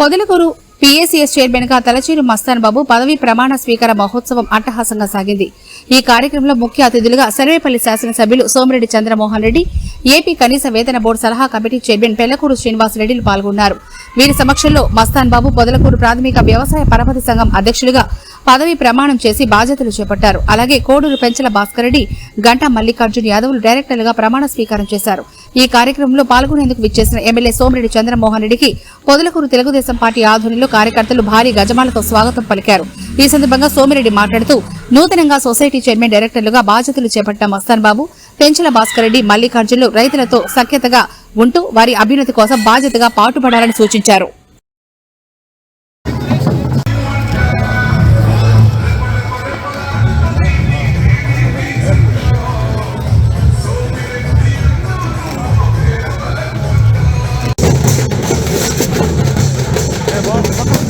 Podalakuru PACS చైర్మన్గా తలచీరు మస్తాన్ బాబు పదవి ప్రమాణ స్వీకార మహోత్సవం అట్టహాసంగా సాగింది. ఈ కార్యక్రమంలో ముఖ్య అతిథులుగా సర్వేపల్లి శాసనసభ్యులు సోమిరెడ్డి చంద్రమోహన్ రెడ్డి ఏపీ కనీస వేతన బోర్డు సలహా కమిటీ చైర్మన్ పెళ్ళకూరు శ్రీనివాసరెడ్డిలు పాల్గొన్నారు. వీరి సమక్షంలో మస్తాన్ బాబు పొదలకూరు ప్రాథమిక వ్యవసాయ పరపతి సంఘం అధ్యక్షులుగా పదవి ప్రమాణం చేసి బాధ్యతలు చేపట్టారు. అలాగే కోడూరు పెంచల భాస్కర్ రెడ్డి గంటా మల్లికార్జున్ యాదవ్లు డైరెక్టర్లుగా ప్రమాణ స్వీకారం చేశారు. ఈ కార్యక్రమంలో పాల్గొనేందుకు విచ్చేసిన ఎమ్మెల్యే సోమిరెడ్డి చంద్రమోహన్ రెడ్డికి పొదలకూరు తెలుగుదేశం పార్టీ ఆధ్వర్యంలో కార్యకర్తలు భారీ గజమాలతో స్వాగతం పలికారు. ఈ సందర్భంగా సోమిరెడ్డి మాట్లాడుతూ నూతనంగా సొసైటీ చైర్మన్ డైరెక్టర్లుగా బాధ్యతలు చేపట్టిన మస్తాన్ బాబు పెంచల భాస్కర్ రెడ్డి మల్లికార్జునులు రైతులతో సఖ్యతగా ఉంటూ వారి అభ్యున్నతి కోసం బాధ్యతగా పాటుపడాలని సూచించారు. 와, 대박.